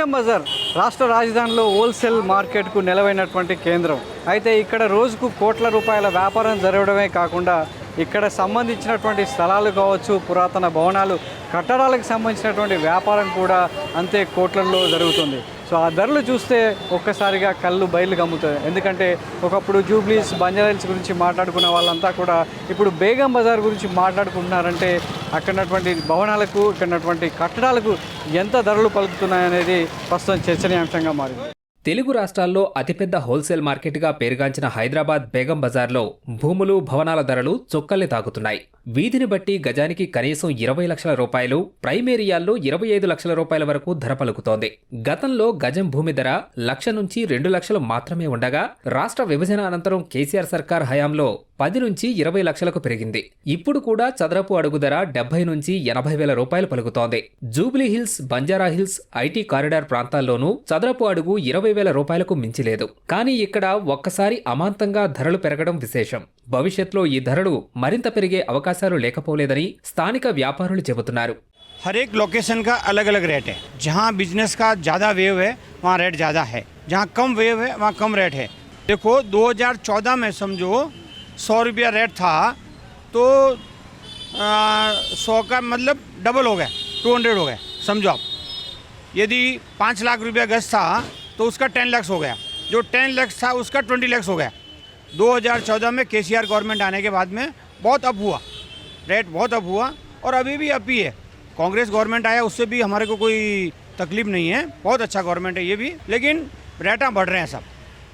బేగం బజార్ రాష్ట్ర రాజధానిలో హోల్సేల్ మార్కెట్కు నెలవైనటువంటి కేంద్రం. అయితే ఇక్కడ రోజుకు కోట్ల రూపాయల వ్యాపారం జరగడమే కాకుండా ఇక్కడ సంబంధించినటువంటి స్థలాలు కావచ్చు పురాతన భవనాలు కట్టడాలకు సంబంధించినటువంటి వ్యాపారం కూడా అంతే కోట్లలో జరుగుతుంది. సో ఆ ధరలు చూస్తే ఒక్కసారిగా కళ్ళు బయలు కమ్ముతుంది ఎందుకంటే ఒకప్పుడు జూబ్లీస్ బంజారాహిల్స్ గురించి మాట్లాడుకున్న వాళ్ళంతా కూడా ఇప్పుడు బేగం బజార్ గురించి మాట్లాడుకుంటున్నారంటే అక్కడటువంటి భవనాలకు ఇక్కడటువంటి కట్టడాలకు ఎంత ధరలు పలుకుతున్నాయనేది ప్రస్తుతం చర్చనీయాంశంగా మారింది. తెలుగు రాష్ట్రాల్లో అతిపెద్ద హోల్సేల్ మార్కెట్గా పేరుగాంచిన హైదరాబాద్ బేగం బజార్లో భూములు భవనాల ధరలు చొక్కల్ని తాకుతున్నాయి. వీధిని బట్టి గజానికి కనీసం ఇరవై లక్షల రూపాయలు ప్రైమేరియాల్లో ఇరవై ఐదు లక్షల రూపాయల వరకు ధర పలుకుతోంది. గతంలో గజం భూమి ధర లక్ష నుంచి రెండు లక్షలు మాత్రమే ఉండగా రాష్ట్ర విభజన అనంతరం కేసీఆర్ సర్కార్ హయాంలో పది నుంచి ఇరవై లక్షలకు పెరిగింది ఇప్పుడు కూడా చదరపు అడుగు ధర డెబ్బై నుంచి ఎనభై వేల రూపాయలు పలుకుతోంది జూబ్లీ హిల్స్ బంజారా హిల్స్ ఐటీ కారిడార్ ప్రాంతాల్లోనూ చదరపు అడుగు ఇరవై వేల రూపాయలకు మించిలేదు కానీ ఇక్కడ ఒక్కసారి అమాంతంగా ధరలు పెరగడం విశేషం భవిష్యత్లో ఈ ధరలు మరింత పెరిగే అవకాశాలు లేకపోలేదని స్థానిక వ్యాపారులు చెబుతున్నారు हर एक लोकेशन का अलग अलग रेट है जहाँ बिजनेस का ज़्यादा वेव है वहाँ रेट ज़्यादा है जहाँ कम वेव है वहाँ कम रेट है देखो 2014 में समझो सौ रुपया रेट था तो सौ का मतलब डबल हो गया, टू हंड्रेड हो गया, समझो आप। यदि पाँच लाख रुपया गज था तो उसका टेन लैक्स हो गया। जो टेन लैक्स था, उसका ट्वेंटी लैक्स हो गया। 2014 में के गवर्नमेंट आने के बाद में बहुत अप हुआ, रेट बहुत अप हुआ, और अभी भी अप ही है। कांग्रेस गवर्नमेंट आया, उससे भी हमारे को कोई तकलीफ़ नहीं है। बहुत अच्छा गवर्नमेंट है ये भी, लेकिन रेटा बढ़ रहे हैं सब,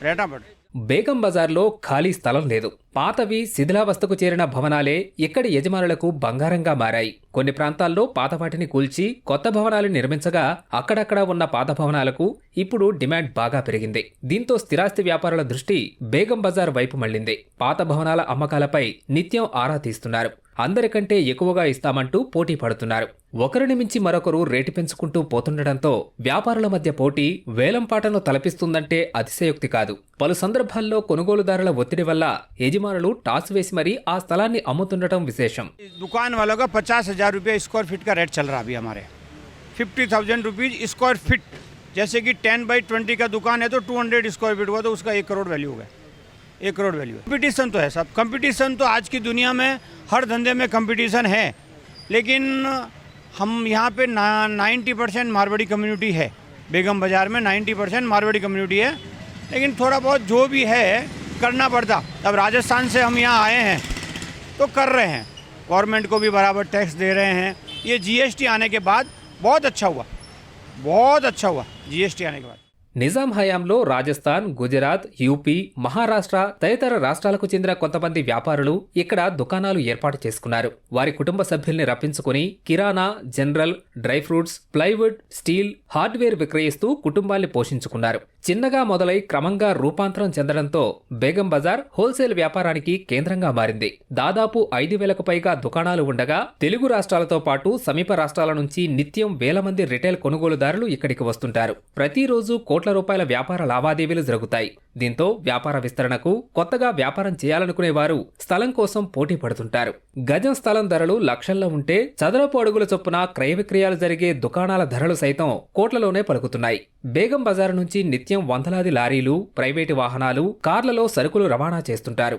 रेटा बढ़ బేగం బజార్లో ఖాళీ స్థలం లేదు. పాతవి శిథిలావస్థకు చేరిన భవనాలే ఇక్కడి యజమానులకు బంగారంగా మారాయి. కొన్ని ప్రాంతాల్లో పాత వాటిని కూల్చి కొత్త భవనాలు నిర్మించగా అక్కడక్కడ ఉన్న పాత భవనాలకు ఇప్పుడు డిమాండ్ బాగా పెరిగింది. దీంతో స్థిరాస్తి వ్యాపారుల దృష్టి బేగం బజార్ వైపు మళ్ళింది పాత భవనాల అమ్మకాలపై నిత్యం ఆరా తీస్తున్నారు. అందరికంటే ఎక్కువగా ఇస్తామంటూ పోటీ పడుతున్నారు. ఒకరిని మించి మరొకరు రేటు పెంచుకుంటూ పోతుండటంతో వ్యాపారుల మధ్య పోటీ వేలంపాటను తలపిస్తుందంటే అతిశయోక్తి కాదు పలు సందర్భాల్లో కొనుగోలుదారుల ఒత్తిడి వల్ల యజమానులు టాస్ వేసి మరీ ఆ స్థలాన్ని అమ్ముతుండటం విశేషం दुकान वालों का पचास हज़ार रुपये स्क्वायर फीट का रेट चल रहा है अभी हमारे fifty thousand rupees square feet जैसे कि टेन बाई ट्वेंटी का दुकान है तो टू हंड्रेड स्क्वायर फीट हुआ तो उसका एक करोड़ वैल्यू हो गया एक करोड़ वैल्यू कंपटीशन तो है सब कंपटीशन तो आज की दुनिया में हर धंधे में कंपटीशन है लेकिन हम यहाँ पे नाइन्टी परसेंट मारवाड़ी कम्युनिटी है। बेगम बाज़ार में नाइन्टी परसेंट मारवाड़ी कम्युनिटी है। लेकिन थोड़ा बहुत जो भी है, करना पड़ता। अब राजस्थान से हम यहाँ आए हैं तो कर रहे हैं। गवर्नमेंट को भी बराबर टैक्स दे रहे हैं। ये जीएसटी आने के बाद बहुत अच्छा हुआ। बहुत अच्छा हुआ जीएसटी आने के बाद। నిజాం హయాంలో రాజస్థాన్ గుజరాత్ యూపీ మహారాష్ట్ర తదితర రాష్ట్రాలకు చెందిన కొంతమంది వ్యాపారులు ఇక్కడ దుకాణాలు ఏర్పాటు చేసుకున్నారు. వారి కుటుంబ సభ్యుల్ని రప్పించుకుని కిరాణా general dry fruits plywood steel hardware విక్రయిస్తూ కుటుంబాల్ని పోషించుకున్నారు. చిన్నగా మొదలై క్రమంగా రూపాంతరం చెందడంతో బేగం బజార్ హోల్సేల్ వ్యాపారానికి కేంద్రంగా మారింది. దాదాపు ఐదు వేలకు పైగా దుకాణాలు ఉండగా తెలుగు రాష్ట్రాలతో పాటు సమీప రాష్ట్రాల నుంచి నిత్యం వేల మంది రిటైల్ కొనుగోలుదారులు ఇక్కడికి వస్తుంటారు. ప్రతిరోజు కోట్ల రూపాయల వ్యాపార లావాదేవీలు జరుగుతాయి. దీంతో వ్యాపార విస్తరణకు కొత్తగా వ్యాపారం చేయాలనుకునే వారు స్థలం కోసం పోటీ పడుతుంటారు. గజం స్థలం ధరలు లక్షల్లో ఉంటే చదరపు అడుగుల చొప్పున క్రయ విక్రయాలు జరిగే దుకాణాల ధరలు సైతం కోట్లలోనే పలుకుతున్నాయి. బేగం బజారు నుంచి నిత్యం వందలాది లారీలు ప్రైవేటు వాహనాలు కార్లలో సరుకులు రవాణా చేస్తుంటారు.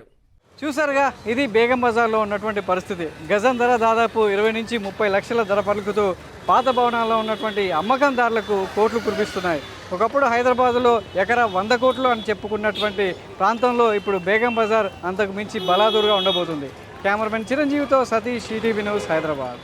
చూసారుగా ఇది బేగం బజార్లో ఉన్నటువంటి పరిస్థితి. గజం ధర దాదాపు ఇరవై నుంచి ముప్పై లక్షల ధర పలుకుతూ పాత భవనాల్లో ఉన్నటువంటి అమ్మకందారులకు కోట్లు కురిపిస్తున్నాయి. ఒకప్పుడు హైదరాబాద్లో ఎకరా వంద కోట్లు అని చెప్పుకున్నటువంటి ప్రాంతంలో ఇప్పుడు బేగం బజార్ అంతకు మించి బలాదూరుగా ఉండబోతుంది. కెమెరామెన్ చిరంజీవితో సతీష్ ఈటీవీ న్యూస్ హైదరాబాద్.